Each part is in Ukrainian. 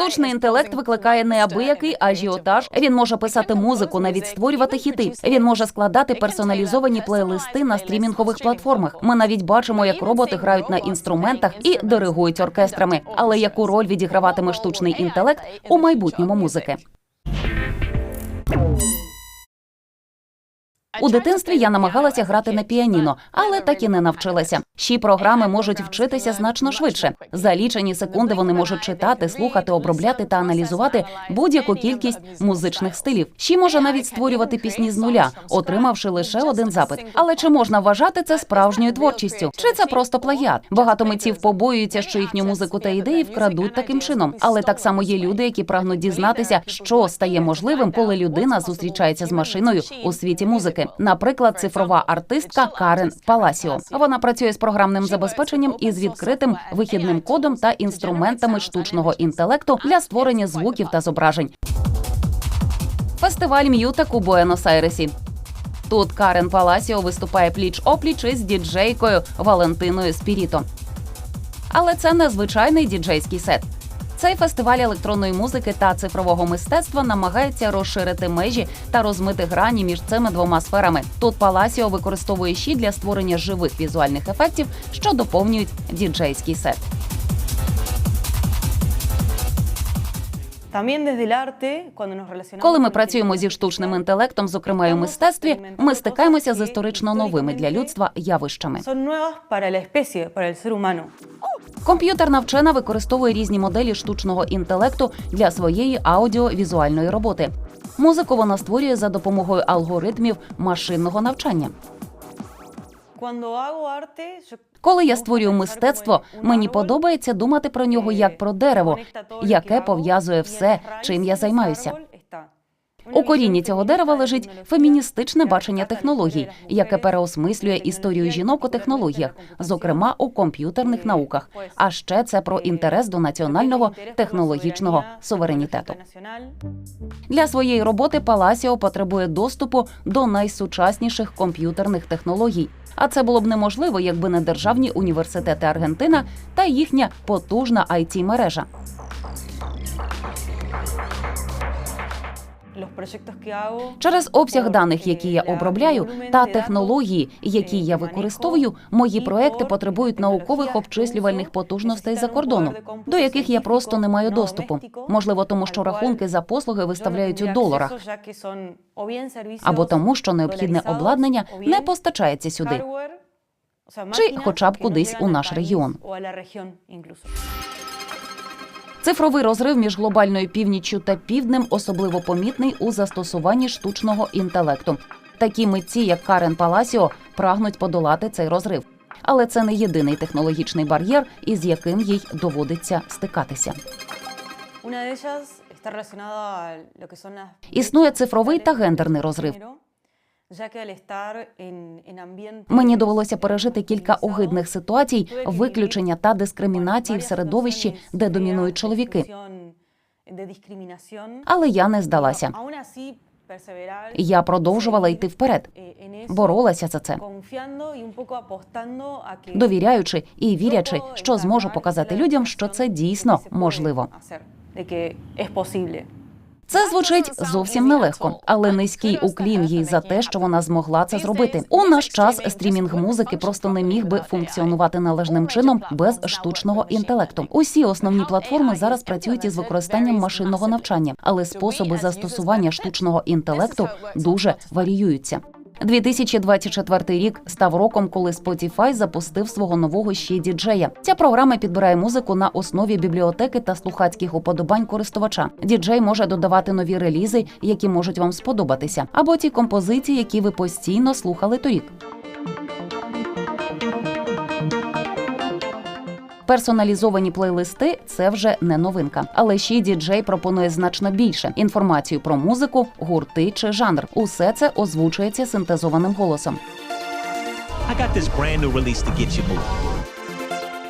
Штучний інтелект викликає неабиякий ажіотаж. Він може писати музику, навіть створювати хіти. Він може складати персоналізовані плейлисти на стрімінгових платформах. Ми навіть бачимо, як роботи грають на інструментах і диригують оркестрами. Але яку роль відіграватиме штучний інтелект у майбутньому музики? У дитинстві я намагалася грати на піаніно, але так і не навчилася. Ші програми можуть вчитися значно швидше. За лічені секунди вони можуть читати, слухати, обробляти та аналізувати будь-яку кількість музичних стилів. Ші може навіть створювати пісні з нуля, отримавши лише один запит. Але чи можна вважати це справжньою творчістю? Чи це просто плагіат? Багато митців побоюються, що їхню музику та ідеї вкрадуть таким чином. Але так само є люди, які прагнуть дізнатися, що стає можливим, коли людина зустрічається з машиною у світі музики. Наприклад, цифрова артистка Карен Паласіо. Вона працює з програмним забезпеченням із відкритим вихідним кодом та інструментами штучного інтелекту для створення звуків та зображень. Фестиваль М'ютек у Буенос-Айресі. Тут Карен Паласіо виступає пліч опліч із діджейкою Валентиною Спіріто. Але це не звичайний діджейський сет. Цей фестиваль електронної музики та цифрового мистецтва намагається розширити межі та розмити грані між цими двома сферами. Тут Паласіо використовує щі для створення живих візуальних ефектів, що доповнюють діджейський сет. Коли ми працюємо зі штучним інтелектом, зокрема і у мистецтві, ми стикаємося з історично новими для людства явищами. Комп'ютерна вчена використовує різні моделі штучного інтелекту для своєї аудіовізуальної роботи. Музику вона створює за допомогою алгоритмів машинного навчання. Коли я створюю мистецтво, мені подобається думати про нього як про дерево, яке пов'язує все, чим я займаюся. У корінні цього дерева лежить феміністичне бачення технологій, яке переосмислює історію жінок у технологіях, зокрема у комп'ютерних науках. А ще це про інтерес до національного технологічного суверенітету. Для своєї роботи Паласіо потребує доступу до найсучасніших комп'ютерних технологій. А це було б неможливо, якби не державні університети Аргентина та їхня потужна it мережа Через обсяг даних, які я обробляю, та технології, які я використовую, мої проекти потребують наукових обчислювальних потужностей за de до яких я просто не маю доступу. Можливо, тому що рахунки за послуги виставляють у доларах, або тому, що необхідне обладнання не постачається сюди. Чи хоча б кудись у наш регіон. Цифровий розрив між глобальною північчю та півднем особливо помітний у застосуванні штучного інтелекту. Такі митці, як Карен Паласіо, прагнуть подолати цей розрив. Але це не єдиний технологічний бар'єр, із яким їй доводиться стикатися. Існує цифровий та гендерний розрив. Мені довелося пережити кілька огидних ситуацій, виключення та дискримінації в середовищі, де домінують чоловіки. Але я не здалася. Я продовжувала йти вперед, eh, боролася за це. довіряючи і вірячи, що зможу показати людям, що це дійсно можливо. Це звучить зовсім нелегко, але низький уклін їй за те, що вона змогла це зробити. У наш час стрімінг музики просто не міг би функціонувати належним чином без штучного інтелекту. Усі основні платформи зараз працюють із використанням машинного навчання, але способи застосування штучного інтелекту дуже варіюються. 2024 рік став роком, коли Spotify запустив свого нового ще діджея. Ця програма підбирає музику на основі бібліотеки та слухацьких уподобань користувача. Діджей може додавати нові релізи, які можуть вам сподобатися, або ті композиції, які ви постійно слухали торік. Персоналізовані плейлисти це вже не новинка. Але ще діджей пропонує значно більше інформацію про музику, гурти чи жанр. Усе це озвучується синтезованим голосом. I got this brand new release to get you moving.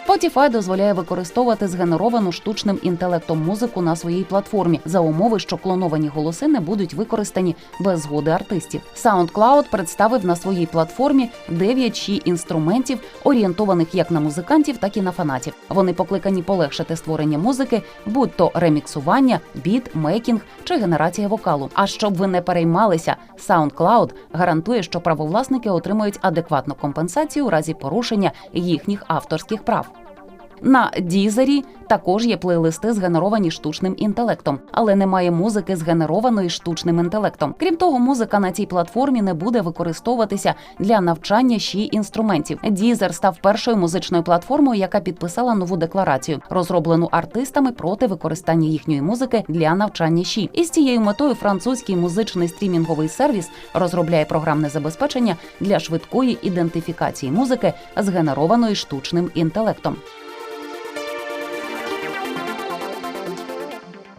Spotify дозволяє використовувати згенеровану штучним інтелектом музику на своїй платформі за умови, що клоновані голоси не будуть використані без згоди артистів. SoundCloud представив на своїй платформі 9 ші інструментів, орієнтованих як на музикантів, так і на фанатів. Вони покликані полегшити створення музики, будь то реміксування, біт, мейкінг чи генерація вокалу. А щоб ви не переймалися, SoundCloud гарантує, що правовласники отримують адекватну компенсацію у разі порушення їхніх авторських прав. На Дізері також є плейлисти, згенеровані штучним інтелектом, але немає музики, згенерованої штучним інтелектом. Крім того, музика на цій платформі не буде використовуватися для навчання ще інструментів. Дізер став першою музичною платформою, яка підписала нову декларацію, розроблену артистами проти використання їхньої музики для навчання щі. І з цією метою французький музичний стрімінговий сервіс розробляє програмне забезпечення для швидкої ідентифікації музики, згенерованої штучним інтелектом.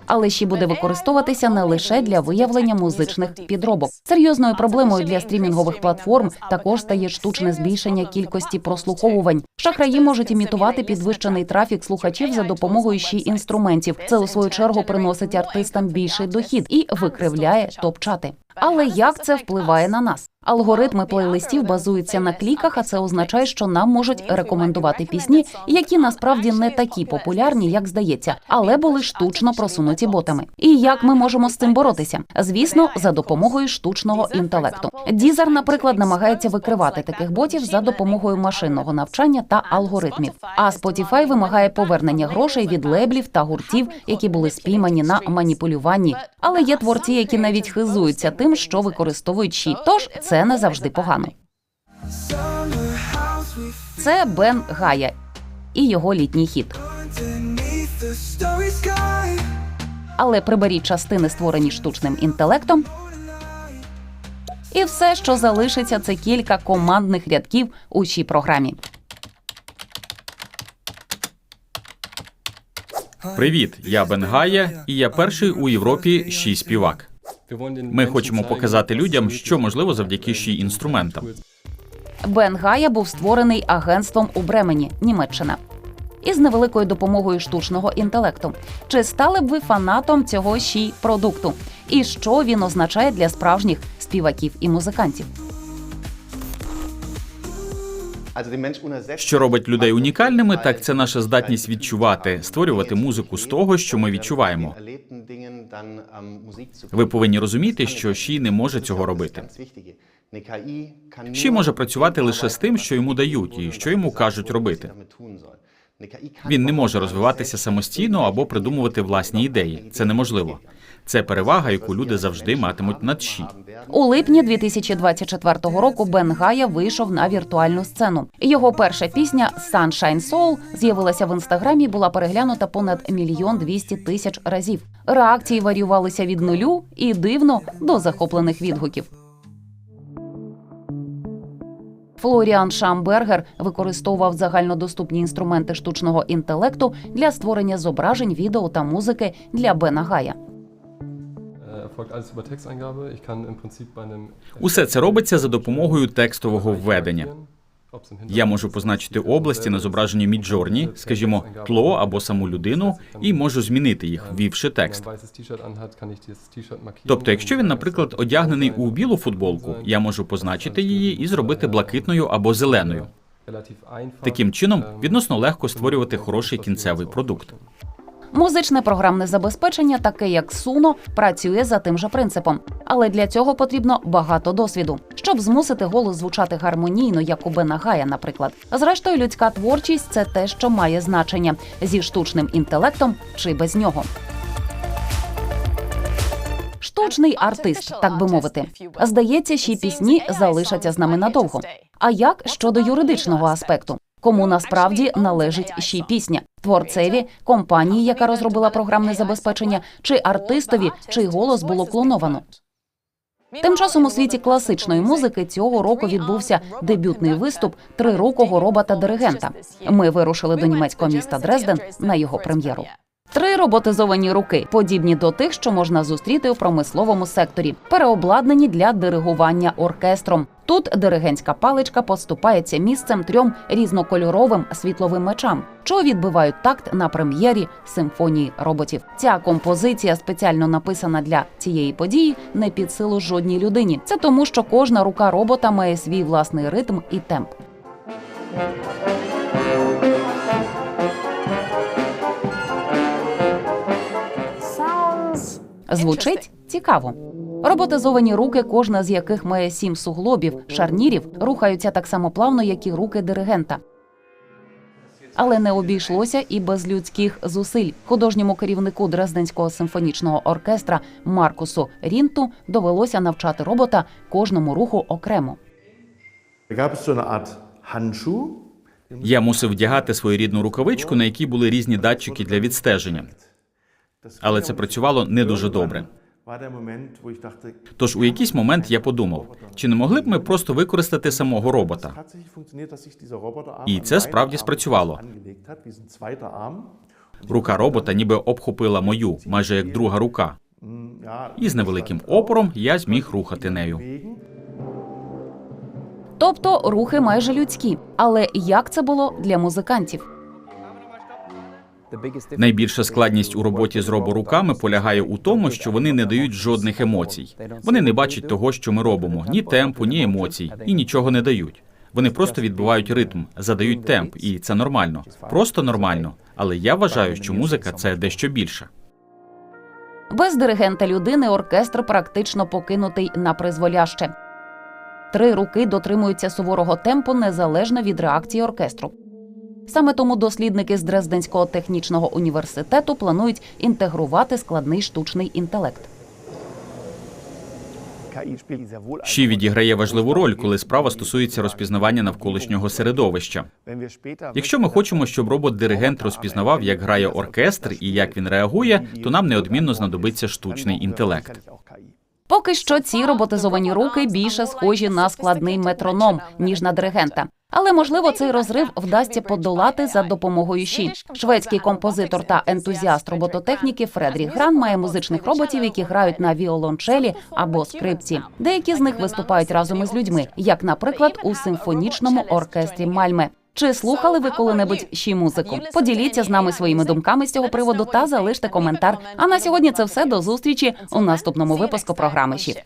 Але ще буде використовуватися не лише для виявлення музичних підробок. Серйозною проблемою для стрімінгових платформ також стає штучне збільшення кількості прослуховувань. Шахраї можуть імітувати підвищений трафік слухачів за допомогою ще інструментів. Це у свою чергу приносить артистам більший дохід і викривляє топ-чати. Але як це впливає на нас? Алгоритми плейлистів базуються на кліках, а це означає, що нам можуть рекомендувати пісні, які насправді не такі популярні, як здається, але були штучно просунуті ботами. І як ми можемо з цим боротися? Звісно, за допомогою штучного інтелекту. Дізер, наприклад, намагається викривати таких ботів за допомогою машинного навчання та алгоритмів. А Spotify вимагає повернення грошей від леблів та гуртів, які були спіймані на маніпулюванні. Але є творці, які навіть хизуються тим, що використовують щі. Тож це не завжди погано. Це Бен Гая і його літній хіт. Але приберіть частини, створені штучним інтелектом. І все, що залишиться, це кілька командних рядків у цій програмі. Привіт, я Бен Гая, і я перший у Європі щій співак. Ми хочемо показати людям, що можливо завдяки щій інструментам. Бен Гая був створений агентством у Бремені, Німеччина. Із невеликою допомогою штучного інтелекту. Чи стали б ви фанатом цього ще продукту? І що він означає для справжніх співаків і музикантів? Що робить людей унікальними, так це наша здатність відчувати, створювати музику з того, що ми відчуваємо. Ви повинні розуміти, що Ші не може цього робити. Ші може працювати лише з тим, що йому дають, і що йому кажуть робити. Він не може розвиватися самостійно або придумувати власні ідеї. Це неможливо. Це перевага, яку люди завжди матимуть над Ші. У липні 2024 року Бен Гая вийшов на віртуальну сцену. Його перша пісня Sunshine Soul з'явилася в інстаграмі. і Була переглянута понад мільйон двісті тисяч разів. Реакції варіювалися від нулю і дивно до захоплених відгуків. Флоріан Шамбергер використовував загальнодоступні інструменти штучного інтелекту для створення зображень, відео та музики для Бена Гая. Усе це робиться за допомогою текстового введення. Я можу позначити області на зображенні Міджорні, скажімо, тло або саму людину, і можу змінити їх, ввівши текст. Тобто, якщо він, наприклад, одягнений у білу футболку, я можу позначити її і зробити блакитною або зеленою. Таким чином, відносно легко створювати хороший кінцевий продукт. Музичне програмне забезпечення, таке як Suno, працює за тим же принципом, але для цього потрібно багато досвіду, щоб змусити голос звучати гармонійно, як у Бена Гая, наприклад. Зрештою, людська творчість це те, що має значення зі штучним інтелектом чи без нього. Штучний артист, так би мовити, здається, й пісні залишаться з нами надовго. А як щодо юридичного аспекту? Кому насправді належить ще пісня творцеві, компанії, яка розробила програмне забезпечення, чи артистові, чий голос було клоновано? Тим часом у світі класичної музики цього року відбувся дебютний виступ трирукого робота-диригента. Ми вирушили до німецького міста Дрезден на його прем'єру. Три роботизовані руки, подібні до тих, що можна зустріти у промисловому секторі, переобладнані для диригування оркестром. Тут диригентська паличка поступається місцем трьом різнокольоровим світловим мечам, що відбивають такт на прем'єрі симфонії роботів. Ця композиція, спеціально написана для цієї події, не під силу жодній людині. Це тому, що кожна рука робота має свій власний ритм і темп. Звучить цікаво. Роботизовані руки, кожна з яких має сім суглобів, шарнірів, рухаються так само плавно, як і руки диригента. Але не обійшлося і без людських зусиль. Художньому керівнику Дрезденського симфонічного оркестра Маркусу Рінту довелося навчати робота кожному руху окремо. Я мусив вдягати своєрідну рукавичку, на якій були різні датчики для відстеження. Але це працювало не дуже добре. Тож у якийсь момент я подумав, чи не могли б ми просто використати самого робота? І це справді спрацювало. Рука робота ніби обхопила мою, майже як друга рука. І з невеликим опором я зміг рухати нею. Тобто рухи майже людські. Але як це було для музикантів? Найбільша складність у роботі з роборуками полягає у тому, що вони не дають жодних емоцій. Вони не бачать того, що ми робимо, ні темпу, ні емоцій, і нічого не дають. Вони просто відбивають ритм, задають темп, і це нормально, просто нормально. Але я вважаю, що музика це дещо більше. Без диригента людини оркестр практично покинутий на призволяще. Три руки дотримуються суворого темпу незалежно від реакції оркестру. Саме тому дослідники з Дрезденського технічного університету планують інтегрувати складний штучний інтелект. Ші відіграє важливу роль, коли справа стосується розпізнавання навколишнього середовища. Якщо ми хочемо, щоб робот-диригент розпізнавав, як грає оркестр і як він реагує, то нам неодмінно знадобиться штучний інтелект. Поки що ці роботизовані руки більше схожі на складний метроном ніж на диригента. Але можливо цей розрив вдасться подолати за допомогою щі. Шведський композитор та ентузіаст робототехніки Фредріх Гран має музичних роботів, які грають на віолончелі або скрипці. Деякі з них виступають разом із людьми, як, наприклад, у симфонічному оркестрі Мальме. Чи слухали ви коли-небудь щі музику? Поділіться з нами своїми думками з цього приводу та залиште коментар. А на сьогодні це все до зустрічі у наступному випуску програми «Щі».